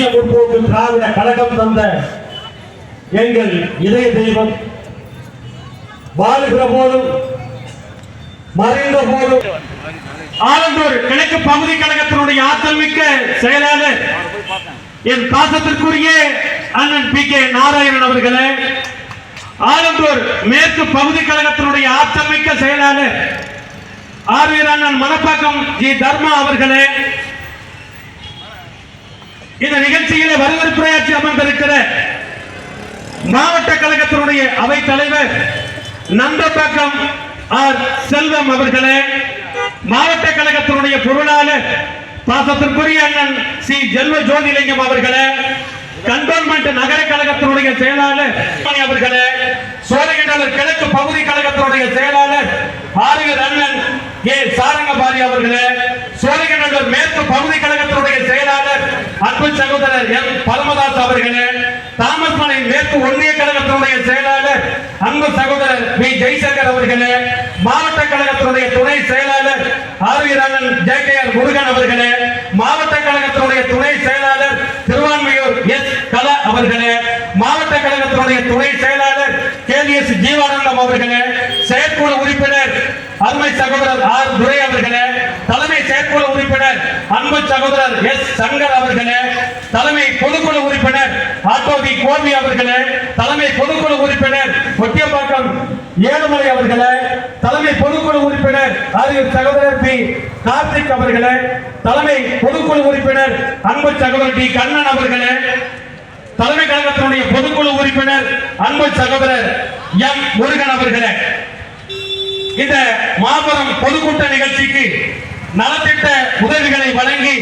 தேசிய முற்போக்கு திராவிட கழகம் தந்த எங்கள் இதய தெய்வம். வாழ்கிற போதும் மறைந்த போதும். ஆலந்தூர் கிழக்கு பகுதி கழகத்தினுடைய ஆற்றல் மிக்க செயலாளர் என் பாசத்திற்குரிய அண்ணன் பி கே நாராயணன் அவர்களே ஆலந்தூர் மேற்கு பகுதி கழகத்தினுடைய ஆற்றல் மிக்க செயலாளர் ஆர்வீர் அண்ணன் மணப்பாக்கம் ஜி தர்மா அவர்களே இந்த நிகழ்ச்சியில வரவேற்புரையாற்றி அமர்ந்திருக்கிற மாவட்ட கழகத்தினுடைய அவை தலைவர் நந்தபாக்கம் ஆர் செல்வம் அவர்களே மாவட்ட கழகத்தினுடைய பொருளாளர் பாசத்திற்குரிய அண்ணன் சி. ஜெல்வ ஜோதிலிங்கம் அவர்களே கண்டோன்மெண்ட் நகர கழகத்தினுடைய செயலாளர் அவர்களே சோழகிண்டலர் கிழக்கு பகுதி கழகத்தினுடைய செயலாளர் ஆரியர் அண்ணன் ஏ சாரங்கபாரி அவர்களே சோழகிண்டலர் மேற்கு பகுதி கழகத்தினுடைய செயலாளர் அன்பு சகோதரர் எம். பரமதாஸ் அவர்களே தாமஸ் மலை மேற்கு ஒன்றிய கழகத்தினுடைய செயலாளர் அன்பு சகோதரர் பி ஜெய்சங்கர் அவர்களே மாவட்ட கழகத்தினுடைய துணை செயலாளர் ஆரியர் அண்ணன் ஜே. கே. ஆர். முருகன் அவர்களே மாவட்ட கழகத்தினுடைய துணை செயலாளர் திருவான்மையூர் எஸ். கலா அவர்களே மாவட்ட கழகத்தினுடைய துணை செயலாளர் கே. எஸ். ஜீவானந்தம் அவர்களே செயற்குழு உறுப்பினர் அருமை சகோதரர் ஆர். துரை அவர்களே தலைமை செயற்குழு உறுப்பினர் அன்பு சகோதரர் எஸ் சங்கர் அவர்களே தலைமை பொதுக்குழு உறுப்பினர் ஆட்டோபி கோபி அவர்களே தலைமை பொதுக்குழு உறுப்பினர் ஒட்டியப்பாக்கம் ஏழுமலை அவர்களே தலைமை பொதுக்குழு உறுப்பினர் ஆரியர் சகோதரர் பி கார்த்திக் அவர்களே தலைமை பொதுக்குழு உறுப்பினர் அன்பு சகோதரர் டி கண்ணன் அவர்களே தலைமை கழகத்தினுடைய பொதுக்குழு உறுப்பினர் அன்பு சகோதரர் எம் முருகன் அவர்களே. இந்த மாபெரும் பொதுக்கூட்ட நிகழ்ச்சிக்கு நலத்திட்ட உதவிகளை வழங்கி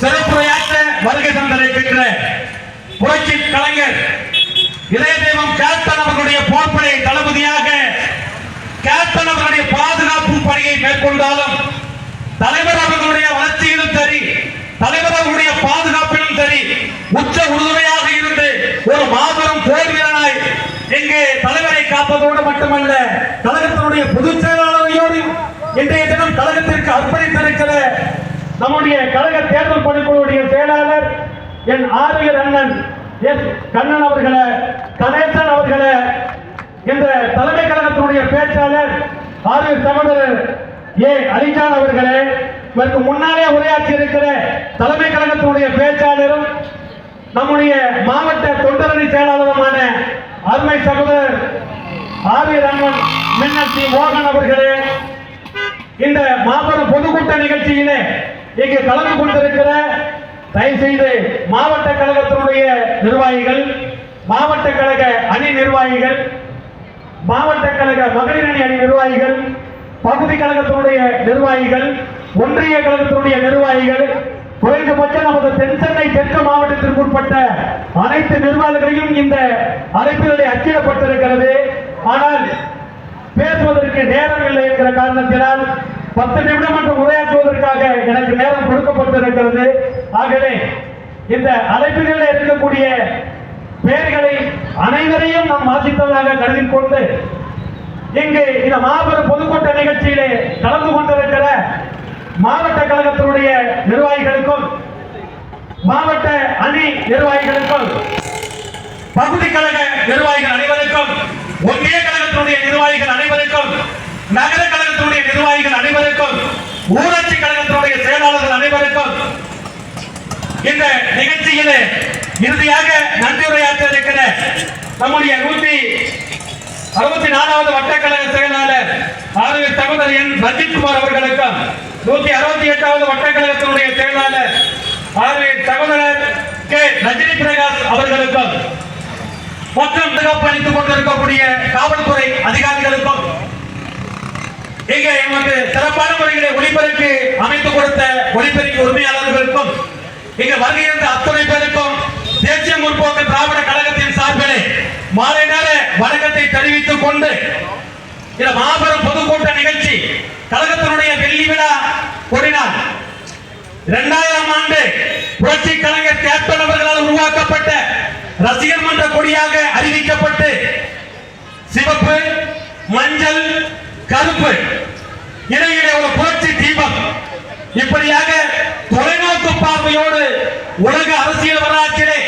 சிறப்புரையாற்ற வருகை தந்திருக்கின்ற புரட்சி கலைஞர் இதய தெய்வம் கேப்டன் அவர்களுடைய போர்ப்படை தளபதியாக கேப்டன் அவர்களுடைய பாதுகாப்பு பணியை மேற்கொண்டாலும் தலைவர் அவர்களுடைய வளர்ச்சியிலும் சரி தலைவர் அவர்களுடைய பாதுகாப்பிலும் சரி உச்ச உறுதுணையாக இருந்து ஒரு மாபெரும் போர் வீரனாய் இங்கே தலைவரை காப்பதோடு மட்டுமல்ல தலைவர்களுடைய பொதுச் செயலாளர் இன்றைய தினம் கழகத்திற்கு அர்ப்பணித்திருக்கிற நம்முடைய கழக தேர்தல் பணிக்குழுடைய செயலாளர் என் ஆரியர் அண்ணன் எஸ் கண்ணன் அவர்களை கணேசன் அவர்களை இந்த தலைமை கழகத்தினுடைய பேச்சாளர் ஆரியர் சகோதரர் ஏ அலிஜான் அவர்களே இதற்கு முன்னாலே உரையாற்றி இருக்கிற தலைமை கழகத்தினுடைய பேச்சாளரும் நம்முடைய மாவட்ட தொண்டரணி செயலாளருமான அருமை சகோதரர் ஆவி ரங்கன் மின்னல் சி மோகன் அவர்களே இந்த மாபெரும் பொதுக்கூட்ட நிகழ்ச்சியிலே இங்கு கலந்து கொண்டிருக்கிற தயவு செய்து மாவட்ட கழகத்தினுடைய நிர்வாகிகள் மாவட்ட கழக அணி நிர்வாகிகள் மாவட்ட கழக மகளிர் அணி அணி நிர்வாகிகள் பகுதி கழகத்தினுடைய நிர்வாகிகள் ஒன்றிய கழகத்தினுடைய நிர்வாகிகள் குறைந்தபட்சம் நமது தென் சென்னை தெற்கு மாவட்டத்திற்கு உட்பட்ட அனைத்து நிர்வாகிகளையும் இந்த அழைப்பிலே அச்சிடப்பட்டிருக்கிறது. ஆனால் பேசுவதற்கு நேரம் இல்லை என்கிற காரணத்தினால் பத்து நிமிடம் மட்டும் உரையாற்றுவதற்காக எனக்கு நேரம் கொடுக்கப்பட்டிருக்கிறது. ஆகவே இந்த அழைப்புகளில் இருக்கக்கூடிய பெயர்களை அனைவரையும் நாம் வாசித்ததாக கருதி கொண்டு இங்கு இந்த மாபெரும் பொதுக்கூட்ட நிகழ்ச்சியிலே கலந்து கொண்டிருக்கிற மாவட்ட கழகத்தினுடைய நிர்வாகிகளுக்கும் மாவட்ட அணி நிர்வாகிகளுக்கும் பகுதி கழக நிர்வாகிகள் அனைவருக்கும் ஒன்றிய கழகத்தினுடைய நிர்வாகிகள் அனைவருக்கும் நகர கழகத்தினுடைய நிர்வாகிகள் அனைவருக்கும் ஊராட்சி கழகத்தினுடைய செயலாளர்கள் அனைவருக்கும் இந்த நிகழ்ச்சியிலே இறுதியாக நன்றியுரையாற்ற இருக்கிற நம்முடைய நூத்தி அறுபத்தி நாலாவது வட்டக்கழக செயலாளர் ஆறு சகோதரர் என் ரஞ்சித் குமார் அவர்களுக்கும் நூத்தி அறுபத்தி எட்டாவது வட்டக்கழகத்தினுடைய செயலாளர் ஆர்வீர் சகோதரர் கே ரஜினி பிரகாஷ் அவர்களுக்கும் மொத்தம் பாதுகாப்பளித்துக் கொண்டிருக்கக்கூடிய காவல்துறை அதிகாரிகளுக்கும் இங்கே எமக்கு சிறப்பான முறைகளை ஒளிபரப்பு அமைத்துக் கொடுத்த ஒளிபெருக்கி உரிமையாளர்களுக்கும் இங்க வருகின்ற அத்துணை பேருக்கும் தேசிய முற்போக்கு திராவிட கழகத்தின் சார்பிலே மாலை நேர வணக்கத்தை தெரிவித்துக் கொண்டு இந்த மாபெரும் பொதுக்கூட்ட நிகழ்ச்சி கழகத்தினுடைய வெள்ளி விழா கொடினார் இரண்டாயிரம் ஆண்டு புரட்சி கலைஞர் கேப்டன் அவர்களால் உருவாக்கப்பட்ட ரசிகர் மன்ற கொடியாக அறிவிக்கப்பட்டு சிவப்பு மஞ்சள் கருப்பு. இடையிலே ஒரு புரட்சி தீபம். இப்படியாக தொலைநோக்கு பார்வையோடு உலக அரசியல் வரலாற்றிலே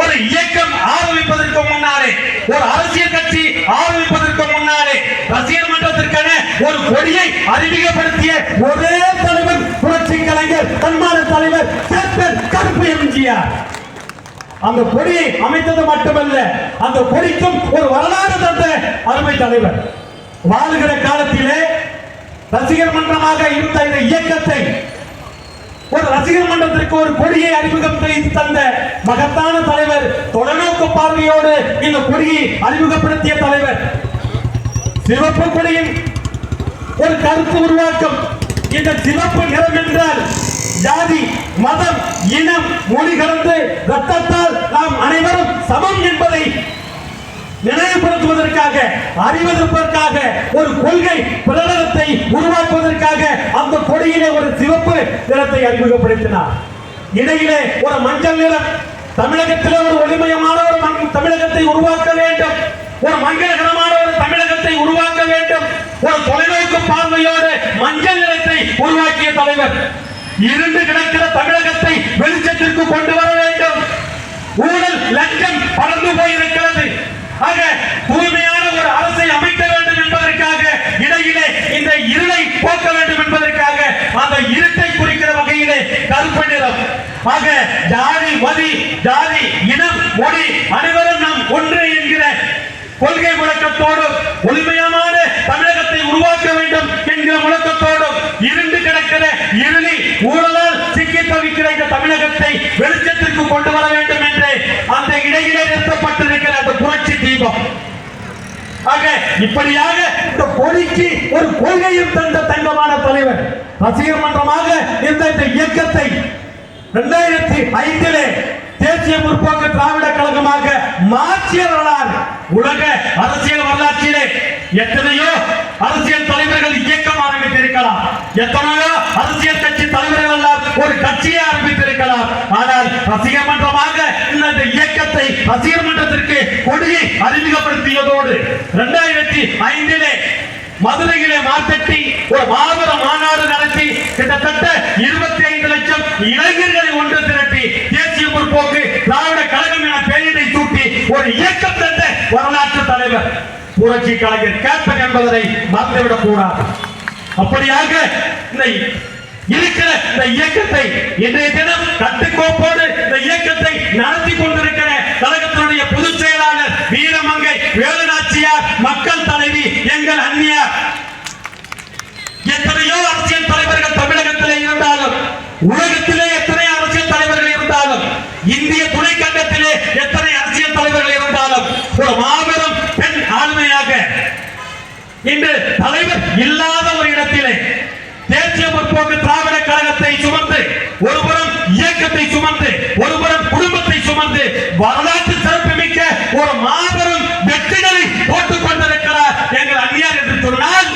ஒரு இயக்கம் ஆரம்பிப்பதற்கு முன்னாலே ஒரு அரசியல் கட்சி ஆரம்பிப்பதற்கு முன்னாலே ரசிகர் மன்றத்திற்கான ஒரு கொடியை அறிமுகப்படுத்திய ஒரே தலைவர் புரட்சி கலைஞர் தன்மான தலைவர் கருப்பு எம்ஜிஆர். அந்த கொடியை அமைத்தது மட்டுமல்ல அந்த கொடிக்கும் ஒரு வரலாறு தந்த அருமை தலைவர். வாழுகிற காலத்திலே ரசிகர் மன்றமாக இருந்த இந்த இயக்கத்தை ஒரு ரசிகர் மன்றத்திற்கு ஒரு கொடியை அறிமுகம் செய்து தந்த மகத்தான தலைவர் தொலைநோக்கு பார்வையோடு இந்த கொடியை அறிமுகப்படுத்திய தலைவர். சிவப்பு கொடியின் ஒரு கருத்து உருவாக்கம் இந்த சிவப்பு நிறம் என்றால் ஜாதி மதம் இனம் மொழி கலந்து ரத்தத்தால் நாம் அனைவரும் சமம் என்பதை நினைவுபடுத்துவதற்காக அறிவதற்காக ஒரு கொள்கை பிரகடனத்தை உருவாக்குவதற்காக அந்த கொடியிலே ஒரு சிவப்பு நிறத்தை அறிமுகப்படுத்தினார். இடையிலே ஒரு மஞ்சள் நிறம் தமிழகத்திலே ஒரு ஒளிமயமான ஒரு தமிழகத்தை உருவாக்க வேண்டும். ஒரு மங்களகரமான ஒரு தமிழகத்தை உருவாக்க வேண்டும். ஒரு தொலைநோக்கு பார்வையோடு மஞ்சள் நிறத்தை உருவாக்கிய தலைவர் இருண்டு கிடக்கிற தமிழகத்தை வெளிச்சத்திற்கு கொண்டு வர வேண்டும். ஊழல் லஞ்சம் பறந்து போயிருக்கிறது. ஆக தூய்மையான ஒரு அரசை அமைக்க வேண்டும் என்பதற்காக இடையிலே இந்த இருளை போக்க வேண்டும் என்பதற்காக அந்த இருட்டை குறிக்கிற வகையிலே கருப்பு நிறம். ஆக ஜாதி மதி ஜாதி இனம் மொழி அனைவரும் நாம் ஒன்று என்கிற கொள்கை முழக்கத்தோடும் முழுமையான தமிழகத்தை உருவாக்க வேண்டும் என்கிற முழக்கத்தோடும் இருண்டு கிடக்கிற இருளி ஊழலால் சிக்கி தவிக்கிற இந்த தமிழகத்தை வெளிச்சத்திற்கு கொண்டு வர வேண்டும் என்று அந்த இடையிலே நிறுத்தப்பட்டிருக்கிற அந்த புரட்சி தீபம். ஆக இப்படியாக இந்த கொடிக்கு ஒரு கொள்கையும் தந்த தங்கமான தலைவர் ரசிகர் மன்றமாக இந்த இயக்கத்தை இரண்டாயிரத்தி ஐந்திலே தேசிய முற்போக்கு திராவிட கழகமாக மாற்றியவர்களார் உலக அரசியல் வரலாற்றிலே எத்தனையோ அரசியல் தலைவர்கள் இயக்கம் ஆரம்பித்திருக்கலாம் எத்தனையோ அரசியல் கட்சி தலைவர்கள் எல்லாம் ஒரு கட்சியை ஆரம்பித்திருக்கலாம். ஆனால் ரசிகர் மன்றமாக இந்த இயக்கத்தை ரசிகர் மன்றத்திற்கு கொடியை அறிமுகப்படுத்தியதோடு இரண்டாயிரத்தி ஐந்திலே மதுரையிலே மார்த்தட்டி ஒரு மாபெரும் மாநாடு நடத்தி கிட்டத்தட்ட இருபத்தி ஐந்து லட்சம் இளைஞர்களை ஒன்று திரட்டி தேசிய முற்போக்கு திராவிட கழகம் என பெயரை சூட்டி ஒரு இயக்கம் தந்த வரலாற்று தலைவர் புரட்சி கலைஞர் கேப்டன் என்பதனை மறந்துவிடக் கூடாது. அப்படியாக இந்த இருக்கிற இந்த இயக்கத்தை இன்றைய தினம் கட்டுக்கோப்போடு இந்த இயக்கத்தை நடத்தி கொண்டிருக்கிற கழகத்தினுடைய பொதுச் செயலாளர் வீரமங்கை வேலுநாச்சியார் மக்கள் தலைவி எங்கள் அந்நியார். எத்தனையோ அரசியல் தலைவர்கள் தமிழகத்திலே இருந்தாலும் உலகத்திலே எத்தனை அரசியல் தலைவர்கள் இருந்தாலும் இந்திய துணைக்கண்டத்திலே எத்தனை அரசியல் தலைவர்கள் இருந்தாலும் ஒரு மாபெரும் இன்று தலைவர் இல்லாத ஒரு இடத்திலே தேசிய முற்போக்கு திராவிட கழகத்தை சுமந்து ஒருபுறம் இயக்கத்தை சுமந்து ஒருபுறம் குடும்பத்தை சுமந்து வரலாற்று சிறப்புமிக்க ஒரு மாபெரும் வெற்றிகளை போட்டுக் கொண்டிருக்கிறார் எங்கள் அந்நியார் என்று சொன்னால்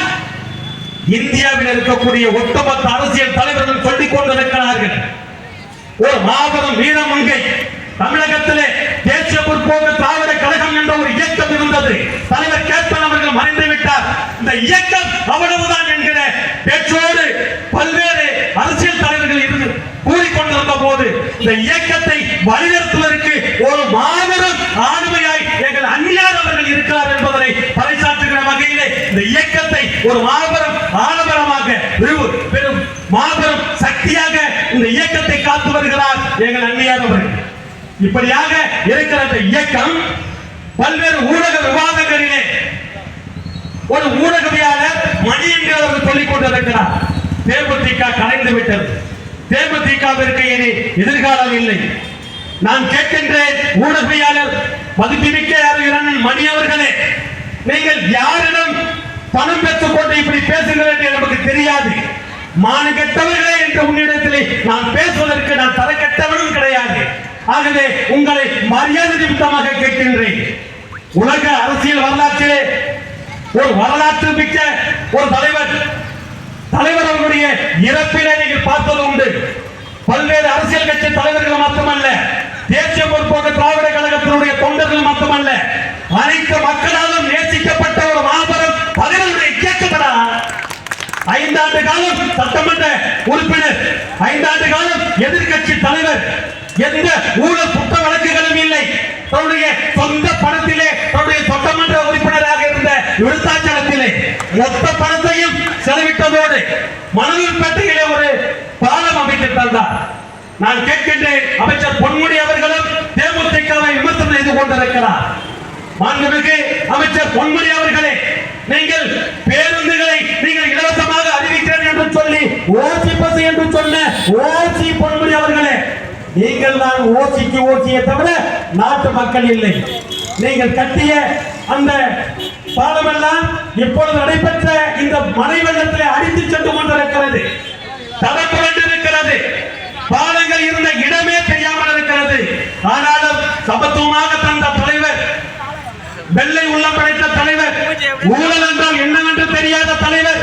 இந்தியாவில் இருக்கக்கூடிய ஒட்டுமொத்த அரசியல் தலைவர்கள் சொல்லிக் கொண்டிருக்கிறார்கள். ஒரு மாபெரும் வீரமங்கை தமிழகத்திலே தேசிய முற்போக்கு திராவிட கழகம் என்ற ஒரு இயக்கம் இருந்தது. தலைவர் கேப்டன் அவர்கள் மறைந்து விட்டார். இந்த இயக்கம் அவ்வளவுதான் என்கிற பேச்சோடு பல்வேறு அரசியல் தலைவர்கள் இருந்து கூறிக்கொண்டிருந்த போது இந்த இயக்கத்தை வழிநிறுத்துவதற்கு ஒரு மாபெரும் ஆளுமையாய் எங்கள் அந்நியார் அவர்கள் இருக்கிறார் என்பதனை பறைசாற்றுகிற வகையிலே இந்த இயக்கத்தை ஒரு மாபெரும் ஆலமரமாக பெரும் மாபெரும் சக்தியாக இந்த இயக்கத்தை காத்து வருகிறார் எங்கள் அந்நியார் அவர்கள். இப்படியாக இருக்கிற இந்த இயக்கம் பல்வேறு ஊடக விவாதங்களிலே ஒரு ஊடகவியாளர் மணி என்கிறவர் சொல்லிக் கொண்டிருக்கிறார். தேமுதிக கலைந்து விட்டது. தேமுதிகவிற்கு இனி எதிர்காலம் இல்லை. நான் கேட்கின்றேன் ஊடகவியாளர் மதிப்புமிக்க அறிஞர் மணி அவர்களே நீங்கள் யாரிடம் பணம் பெற்றுக் கொண்டு இப்படி பேசுகிறேன் என்று நமக்கு தெரியாது. மானு கெட்டவர்களே என்று உன்னிடத்திலே நான் பேசுவதற்கு நான் தர கெட்டவனும் கிடையாது. ஆகவே உங்களை மரியாதை நிமித்தமாக கேட்கின்றேன். உலக அரசியல் வரலாற்றிலே ஒரு வரலாற்று மிக்க ஒரு தலைவர் தலைவர் அவருடைய இறப்பினை நீங்கள் பார்த்தது உண்டு. பல்வேறு அரசியல் கட்சி தலைவர்கள் மட்டுமல்ல தேசிய முற்போக்கு திராவிட கழகத்தினுடைய தொண்டர்கள் மட்டுமல்ல அனைத்து மக்களாலும் நேசிக்கப்பட்ட ஒரு மாபெரும் தலைவருடைய இயக்கத்தடா ஐந்தாண்டு காலம் சட்டமன்ற உறுப்பினர் ஐந்தாண்டு காலம் எதிர்க்கட்சி தலைவர் எந்த ஊழல் குற்ற வழக்குகளும் இல்லை. தன்னுடைய சொந்த பணத்திலே தன்னுடைய சட்டமன்ற உறுப்பினராக இருந்த விருத்தாச்சலத்திலே மொத்த பணத்தையும் செலவிட்டதோடு மணலூர்பேட்டையிலே ஒரு பாலம் அமைத்து தந்தார். நான் கேட்கின்றேன் அமைச்சர் பொன்முடி அவர்களும் தேமுதிகவை விமர்சனம் செய்து கொண்டிருக்கிறார். மாண்புமிகு அமைச்சர் பொன்முடி அவர்களே நீங்கள் பேருந்துகளை நீங்கள் இலவசமாக அறிவிக்கிறேன் என்று சொல்லி ஓசி பஸ் என்று சொன்ன ஓசி பொன்முடி அவர்களே நீங்கள் தான் ஓசிக்கு ஓசிய தவிர நாட்டு மக்கள் இல்லை. நீங்கள் கட்டிய அந்த பாலமெல்லாம் இப்பொழுது நடைபெற்ற இந்த மழை வெள்ளத்தில் அடித்து சென்று கொண்டிருக்கிறது. தடப்புரண்டு இருக்கிறது பாலங்கள் இருந்த இடமே தெரியாமல் இருக்கிறது. ஆனாலும் சமத்துவமாக தந்த தலைவர் வெள்ளை உள்ளம் படைத்த தலைவர் ஊழல் என்றால் என்னவென்று தெரியாத தலைவர்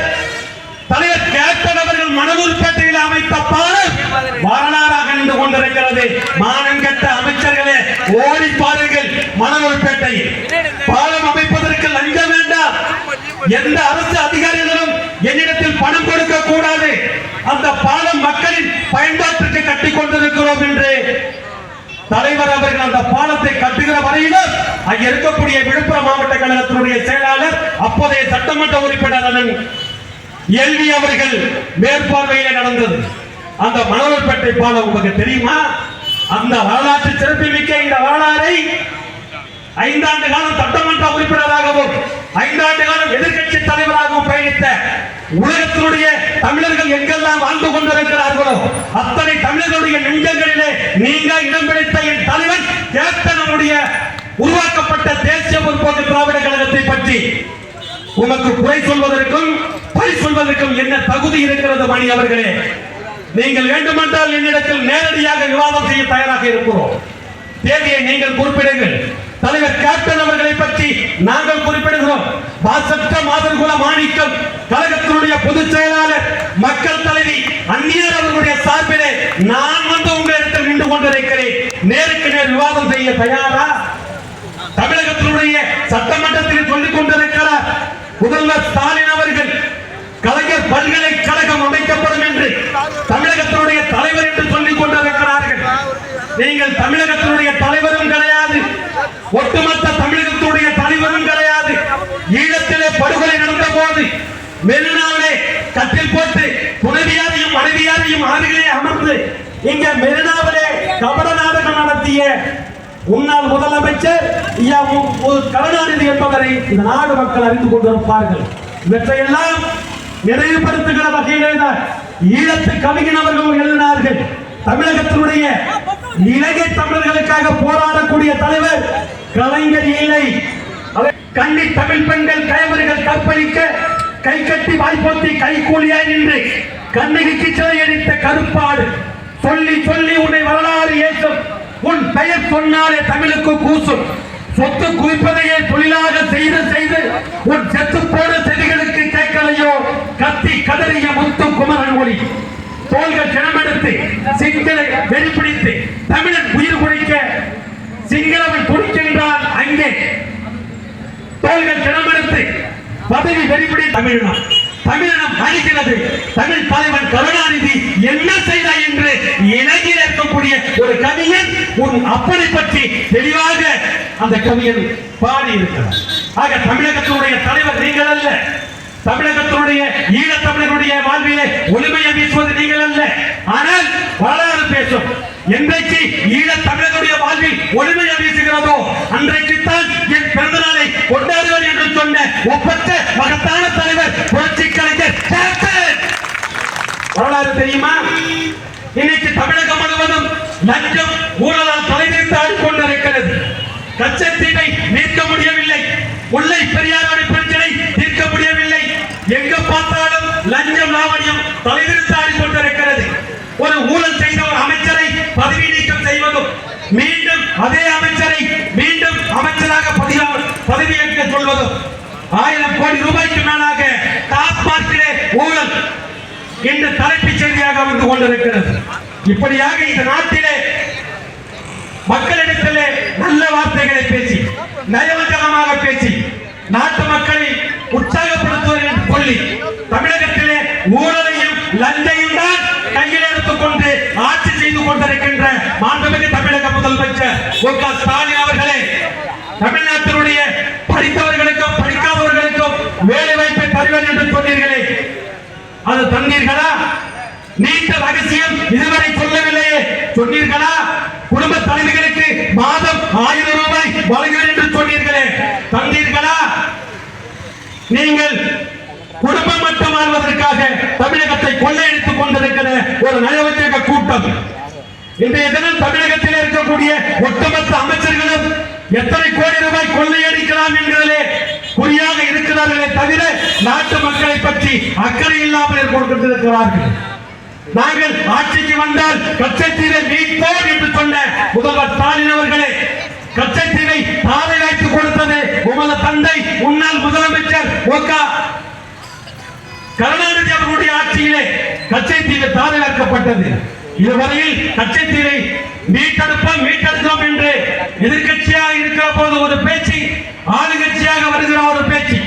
தலைவர் கேப்டன் அவர்கள் மணலூர்பேட்டையில் அமைத்த பாலம் வரலாறாக நின்று கொண்டிருக்கிறது. மானம் கெட்ட அமைச்சர்களே ஓடி பாருங்கள் மணலூர்பேட்டையில் பாலம் அமைப்பதற்கு லஞ்சம் வேண்டாம். எந்த அரசு அதிகாரிகளும் என்னிடத்தில் பணம் கொடுக்க கூடாது. அந்த பாலம் மக்களின் பயன்பாட்டிற்கு கட்டி கொண்டிருக்கிறோம் என்று. தலைவர் அவர்கள் அந்த பாலத்தை கட்டுகிற வரையிலும் அங்கே இருக்கக்கூடிய விழுப்புரம் மாவட்ட கழகத்தினுடைய செயலாளர் அப்போதைய சட்டமன்ற உறுப்பினர் எல்வி அவர்கள் மேற்பார்வையில நடந்தது. அந்த மணவர்பேட்டை பாலம் உங்களுக்கு தெரியுமா? அந்த வரலாற்று சிறப்புமிக்க இந்த வரலாறை ஐந்தாண்டு காலம் சட்டமன்ற உறுப்பினராகவும் ஐந்தாண்டு காலம் எதிர்கட்சி தலைவராகவும் பயணித்த உலகத்தினுடைய தமிழர்கள் எங்கெல்லாம் வாழ்ந்து கொண்டிருக்கிறார்களோ அத்தனை தமிழர்களுடைய நெஞ்சங்களிலே நீங்க இடம் பிடித்த என் தலைவர் கேப்டனுடைய உருவாக்கப்பட்ட தேசிய முற்போக்கு திராவிட கழகத்தை பற்றி உமக்கு குறை சொல்வதற்கும் பொய் சொல்வதற்கும் என்ன தகுதி இருக்கிறது மணி அவர்களே? நீங்கள் வேண்டுமென்றால் என்னிடத்தில் நேரடியாக விவாதம் செய்ய தயாராக இருக்கிறோம். தேதியை நீங்கள் குறிப்பிடுங்கள். தலைவர் கேப்டன் அவர்களை பற்றி நாங்கள் குறிப்பிடுகிறோம். வாசற்ற மாதர்குல மாணிக்கம் கழகத்தினுடைய பொதுச் செயலாளர் மக்கள் தலைவி அந்நியர் அவர்களுடைய சார்பிலே நான் வந்து உங்களிடத்தில் நின்று கொண்டிருக்கிறேன். நேருக்கு நேர் விவாதம் செய்ய தயாரா? தமிழகத்தினுடைய சட்டமன்றத்தில் சொல்லிக் கொண்டிருக்கிறார் முதல்வர் ஸ்டாலின் அவர்கள் கலைஞர் பல்கலைக்கழகம் அமைக்கப்படும் என்று தமிழகத்தினுடைய தலைவர் என்று சொல்லிக் கொண்டிருக்கிறார்கள் நீங்கள் தமிழகத்தினுடைய தலைவரும் கிடையாது. ஒட்டுமொத்த தமிழகத்தினுடைய தலைவரும் கிடையாது. ஈழத்திலே படுகொலை நடந்த போது மெரினாவிலே கட்டில் போட்டு துணைவியாரையும் மனைவியாரையும் ஆறுகளே அமர்ந்து இங்க மெரினாவிலே கபட நாடகம் நடத்திய முன்னாள் முதலமைச்சர் கருணாநிதி என்பவரை இந்த நாடு மக்கள் அறிந்து கொண்டிருப்பார்கள் இவற்றையெல்லாம் நினைவுபடுத்துகிற வகையிலே தான் ஈழத்து கவிஞன் அவர்கள் தமிழகத்தினுடைய இலங்கை தமிழர்களுக்காக போராடக்கூடிய தலைவர் கலைஞர் இல்லை. அவர் தமிழ் பெண்கள் கைவர்கள் கற்பழிக்க கை கட்டி வாய்ப்போத்தி கை கூலியாய் நின்று கண்ணகிக்கு சிலையடித்த கருப்பாடு. சொல்லி சொல்லி உன்னை வரலாறு ஏற்றும். உன் பெயர் சொன்னாலே தமிழுக்கு கூசும். சொத்து குவிப்பதையே தொழிலாக செய்து செய்து உன் செத்து போன செடிகளுக்கு கேட்கலையோ? கத்தி கதறிய முத்து குமரன் ஒளி. தோள்கள் கிணமெடுத்து சிங்களை வெறிப்பிடித்து தமிழன் உயிர் குடிக்க சிங்களவன் துடிக்கின்றான் அங்கே. தோள்கள் கிளம்பெடுத்து பதவி வெறிப்படி தமிழினம். தமிழினம் அழிக்கிறது தமிழ் தலைவன் கருணாநிதி என்ன செய்தார் என்று இலங்கையில் இருக்கக்கூடிய ஒரு கவிஞன் உன் அப்பனை பற்றி தெளிவாக அந்த கவிஞன் பாடி இருக்கிறார் ஆக தமிழகத்தினுடைய தலைவர் நீங்கள் அல்ல. தமிழகத்தினுடைய ஈழத் தமிழர்களுடைய வாழ்விலே ஒளிமையை வீசுவது நீங்கள் அல்ல. ஆனால் வரலாறு பேசும். என்றைக்கு ஈழ தமிழர்களுடைய வாழ்வில் ஒளிமையை வீசுகிறதோ அன்றைக்குத்தான் என் பிறந்த நாளை கொண்டாடுவர் என்று சொன்ன ஒப்பற்ற மகத்தான தலைவர் புரட்சி கலைஞர் வரலாறு தெரியுமா? இன்னைக்கு தமிழகம் முழுவதும் லஞ்சம் ஊழலால் தலைநிறுத்து ஆடிக்கொண்டிருக்கிறது. கச்சத்தீவை நீக்க முடியவில்லை. முல்லை பெரியார் பிரச்சனை தீர்க்க முடியவில்லை எங்க பார்த்தாலும் லஞ்சம் லாவணியம் தலைவிரித்தாடி ஆடிக்கொண்டிருக்கிறது ஒரு ஊழல் செய்த ஒரு அமைச்சரை பதவி நீக்கம் செய்வதும் மீண்டும் அதே அமைச்சரை மீண்டும் அமைச்சராக பதிவா- பதவியேற்க சொல்வதும் ஆயிரம் கோடி ரூபாய்க்கு மேலாக டாஸ்மாகிலே ஊழல் இன்று தலைப்புச் செய்தியாக வந்து கொண்டிருக்கிறது. இப்படியாக இந்த நாட்டிலே மக்களிடத்திலே நல்ல வார்த்தைகளை பேசி நயவஞ்சகமாக பேசி நாட்டு மக்களை உற்சாகப்படுத்துவது என்று சொல்லி தமிழகத்திலே ஊழலையும் லஞ்சையும் தான் கையில் எடுத்துக்கொண்டு ஆட்சி செய்து கொண்டிருக்கின்ற மாண்புமிகு தமிழக முதலமைச்சர் மு க ஸ்டாலின் அவர்களே தமிழ்நாட்டினுடைய படித்தவர்களுக்கும் படிக்காதவர்களுக்கும் வேலை வாய்ப்பை தருவேன் என்று சொன்னீர்களே. அது தந்தீர்களா? நீண்ட ரகசியம் இதுவரை சொல்லவில்லையே. சொன்னீர்களா? குடும்ப தலைவர்களுக்கு மாதம் ஆயிரம் ரூபாய் வழங்குவேன் என்று சொன்னீர்களே. தந்தீர்களா? நீங்கள் குடும்பம் மட்டும் வாழ்வதற்காக தமிழகத்தை கொள்ளையடித்துக் கொண்டிருக்கிற ஒரு நயவஞ்சக கூட்டம். இன்றைய தினம் தமிழகத்தில் இருக்கக்கூடிய ஒட்டுமொத்த அமைச்சர்களும் எத்தனை கோடி ரூபாய் கொள்ளையடிக்கலாம் என்கிறதிலே குறியாக இருக்கிறார்களே தவிர நாட்டு மக்களை பற்றி அக்கறை இல்லாமல் கொண்டிருக்கிறார்கள். நாங்கள் ஆட்சிக்கு வந்தால் கச்சத்தீவை மீட்போம் என்று சொன்ன முதல்வர் ஸ்டாலின் அவர்களே கச்சத்தீவை தாரை வைத்து கொடுத்தது உமது தந்தை முன்னாள் முதலமைச்சர் கருணாநிதி அவர்களுடைய ஆட்சியிலே கச்சைத்தீவு தாரை வைக்கப்பட்டது இதுவரையில் கச்சைத்தீவை மீட்டெடுப்போம் மீட்டெடுக்கிறோம் என்று எதிர்க்கட்சியாக இருக்கிற போது ஒரு பேச்சு ஆளுங்கட்சியாக வருகிற ஒரு பேச்சு.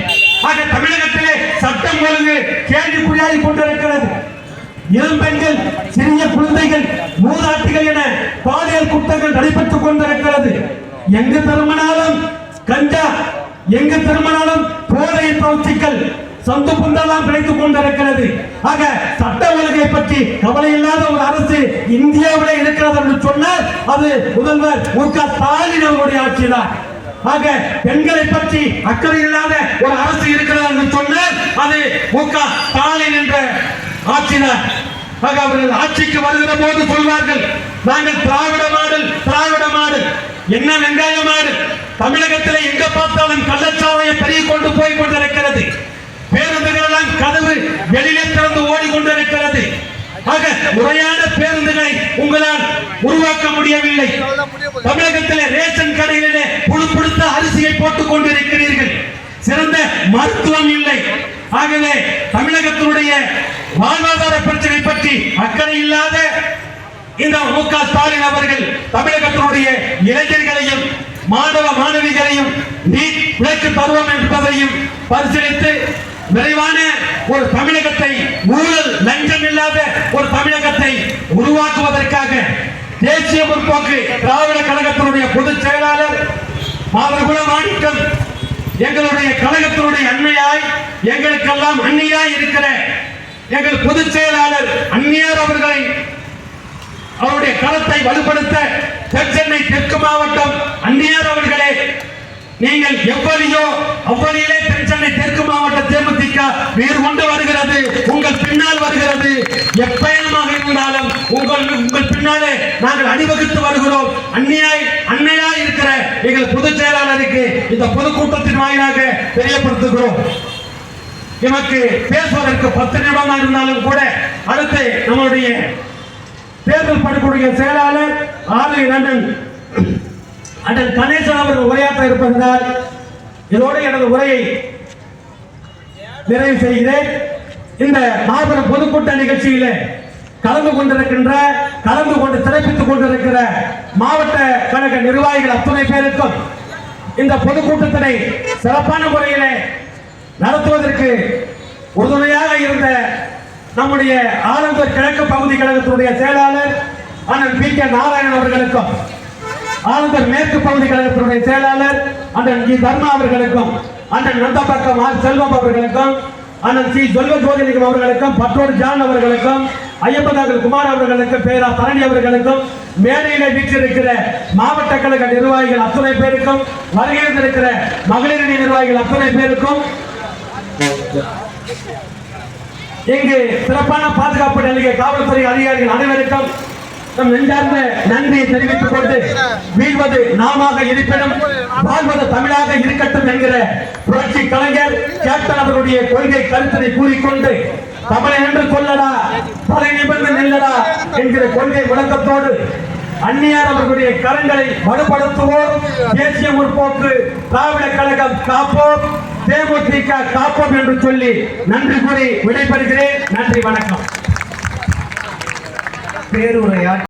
ஆக தமிழகத்திலே சட்டம் ஒழுங்கு கேள்விக்குறியாகி கொண்டிருக்கிறது. இளம் பெண்கள் சிறிய குழந்தைகள் மூதாட்டிகள் என பாலியல் குற்றங்கள் நடைபெற்றுக் கொண்டிருக்கிறது. எங்கு திரும்பினாலும் கஞ்சா எங்கு திரும்பினாலும் போதை பயிற்சிகள் சொந்த குண்டெல்லாம் கிடைத்துக் கொண்டிருக்கிறது. ஆக சட்ட ஒழுங்கை பற்றி கவலை இல்லாத ஒரு அரசு இந்தியாவிலே இருக்கிறது என்று சொன்னால் அது முதல்வர் மு க ஸ்டாலின் அவருடைய ஆட்சிதான். ஆக பெண்களை பற்றி அக்கறை இல்லாத ஒரு அரசு இருக்கிறது என்று சொன்னால் அது மு க ஸ்டாலின் என்ற ஆட்சிதான். ஆக அவர்கள் ஆட்சிக்கு வருகிற போது சொல்வார்கள் நாங்கள் திராவிட மாடல் திராவிட மாடல். என்ன வெங்காய மாடல்? தமிழகத்தில் எங்க பார்த்தாலும் கள்ளச்சாவையை பெரிய கொண்டு போய் கொண்டிருக்கிறது. பேருந்துகளெல்லாம் கதவு வெளியிலே திறந்து ஓடிக்கொண்டிருக்கிறது. ஆக முறையான பேருந்துகளை உங்களால் உருவாக்க முடியவில்லை. தமிழகத்திலே ரேஷன் கடைகளிலே புழுப்படுத்த அரிசியை போட்டுக் கொண்டிருக்கிறீர்கள். சிறந்த மருத்துவம் இல்லை. ஆகவே தமிழகத்தினுடைய வாழ்வாதார பிரச்சனை பற்றி அக்கறை இல்லாத இந்த மு க ஸ்டாலின் அவர்கள் தமிழகத்தினுடைய இளைஞர்களையும் மாணவ மாணவிகளையும் நீட் விலக்கு தருவோம் என்பதையும் பரிசீலித்து விரைவான ஒரு தமிழகத்தை ஊழல் லஞ்சம் இல்லாத ஒரு தமிழகத்தை உருவாக்குவதற்காக தேசிய முற்போக்கு திராவிட கழகத்தினுடைய பொதுச் செயலாளர் மாதகுல மாணிக்கம் எங்களுடைய கழகத்தினுடைய அன்னையாய் எங்களுக்கெல்லாம் அன்னியாய் இருக்கிற எங்கள் பொதுச் செயலாளர் அந்நியார் அவர்களை அவருடைய களத்தை வலுப்படுத்த தெற்சென்னை தெற்கு மாவட்டம் அந்நியார் அவர்களே நீங்கள் எவ்வளியோ அவ்வளியிலே தென்சென்னை தெற்கு மாவட்ட தேமுதிக நீர் கொண்டு வருகிறது உங்கள் பின்னால் வருகிறது. எப்பயணமாக இருந்தாலும் உங்கள் உங்கள் பின்னாலே நாங்கள் அணிவகுத்து வருகிறோம். அந்நியாய் அன்னையா இருக்கிற எங்கள் பொதுச் செயலாளருக்கு இந்த பொதுக்கூட்டத்தின் வாயிலாக தெரியப்படுத்துகிறோம். எமக்கு பேசுவதற்கு பத்து நிமிடமா இருந்தாலும் கூட அடுத்து நம்மளுடைய தேர்தல் படுக்கூடிய செயலாளர் ஆறு லண்டன் அண்ணன் கணேசன் அவர்கள் உரையாற்ற இருப்பதனால் இதோடு எனது உரையை நிறைவு செய்கிறேன். இந்த மாபெரும் பொதுக்கூட்ட நிகழ்ச்சியிலே கலந்து கொண்டிருக்கின்ற கலந்து கொண்டு சிறப்பித்துக் கொண்டிருக்கிற மாவட்ட கழக நிர்வாகிகள் அத்துணை பேருக்கும் இந்த பொதுக்கூட்டத்தினை சிறப்பான முறையிலே நடத்துவதற்கு உறுதுணையாக இருந்த நம்முடைய ஆலந்தூர் கிழக்கு பகுதி கழகத்தினுடைய செயலாளர் அண்ணன் பி கே நாராயணன் அவர்களுக்கும் ஆனந்தர் மேற்கு பகுதி கழகத்தினுடைய செயலாளர் அண்ணன் ஜி தர்மா அவர்களுக்கும் அண்ணன் நந்தபக்கம் ஆர். செல்வம் அவர்களுக்கும் அண்ணன் சி. சொல்வ ஜோதிலிங்கம் அவர்களுக்கும் பற்றோடு ஜான் அவர்களுக்கும் ஐயப்பநாதர் குமார் அவர்களுக்கும் பேரா தரணி அவர்களுக்கும் மேடையில வீற்றிருக்கிற மாவட்ட கழக நிர்வாகிகள் அத்தனை பேருக்கும் வருகிறந்திருக்கிற மகளிரணி நிர்வாகிகள் அத்தனை பேருக்கும் இங்கு சிறப்பான பாதுகாப்பு நிலைய காவல்துறை அதிகாரிகள் அனைவருக்கும் நெஞ்சார்ந்த நன்றியை தெரிவித்துக் கொண்டு வீழ்வது நாமாக இருப்பினும் வாழ்வது தமிழாக இருக்கட்டும் என்கிற புரட்சி கலைஞர் கேப்டன் அவர்களுடைய கொள்கை கருத்தினை கூறிக்கொண்டு தமிழை என்று கொள்ளடா தலை நிமிர்ந்து நில்லடா என்கிற கொள்கை முழக்கத்தோடு அந்நியார் அவர்களுடைய கரங்களை வலுப்படுத்துவோம். தேசிய முற்போக்கு திராவிட கழகம் காப்போம் தேமுதிக காப்போம் என்று சொல்லி நன்றி கூறி விடைபெறுகிறேன். நன்றி வணக்கம். பேருரையாற்றி